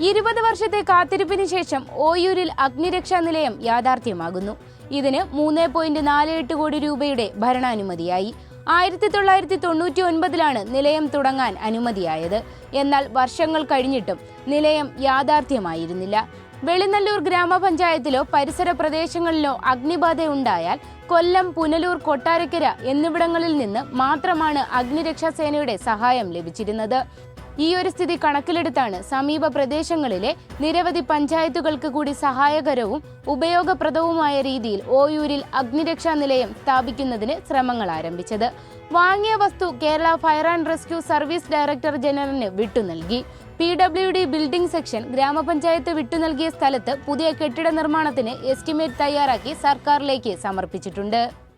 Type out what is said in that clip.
ഇരുപത് വർഷത്തെ കാത്തിരിപ്പിന് ശേഷം ഓയൂരിൽ അഗ്നിരക്ഷാ നിലയം യാഥാർത്ഥ്യമാകുന്നു. ഇതിന് മൂന്ന് പോയിന്റ് നാല് എട്ട് കോടി രൂപയുടെ ഭരണാനുമതിയായി. ആയിരത്തി തൊള്ളായിരത്തി തൊണ്ണൂറ്റി ഒൻപതിലാണ് നിലയം തുടങ്ങാൻ അനുമതിയായത്. എന്നാൽ വർഷങ്ങൾ കഴിഞ്ഞിട്ടും നിലയം യാഥാർത്ഥ്യമായിരുന്നില്ല. വെളിനല്ലൂർ ഗ്രാമപഞ്ചായത്തിലോ പരിസര പ്രദേശങ്ങളിലോ അഗ്നിബാധ ഉണ്ടായാൽ കൊല്ലം പുനലൂർ കൊട്ടാരക്കര എന്നിവിടങ്ങളിൽ നിന്ന് മാത്രമാണ് അഗ്നിരക്ഷാസേനയുടെ സഹായം ലഭിച്ചിരുന്നത്. ഈ ഒരു സ്ഥിതി കണക്കിലെടുത്താണ് സമീപ പ്രദേശങ്ങളിലെ നിരവധി പഞ്ചായത്തുകൾക്ക് കൂടി സഹായകരവും ഉപയോഗപ്രദവുമായ രീതിയിൽ ഓയൂരിൽ അഗ്നിരക്ഷാ നിലയം സ്ഥാപിക്കുന്നതിന് ശ്രമങ്ങൾ ആരംഭിച്ചത്. വാങ്ങിയ വസ്തു Kerala fire and rescue service director ജനറലിന് വിട്ടു നൽകി. P W D building section ഗ്രാമപഞ്ചായത്ത് വിട്ടു നൽകിയ സ്ഥലത്ത് പുതിയ കെട്ടിട നിർമ്മാണത്തിന് എസ്റ്റിമേറ്റ് തയ്യാറാക്കി സർക്കാരിലേക്ക് സമർപ്പിച്ചിട്ടുണ്ട്. അറിയിച്ചിട്ടുണ്ട്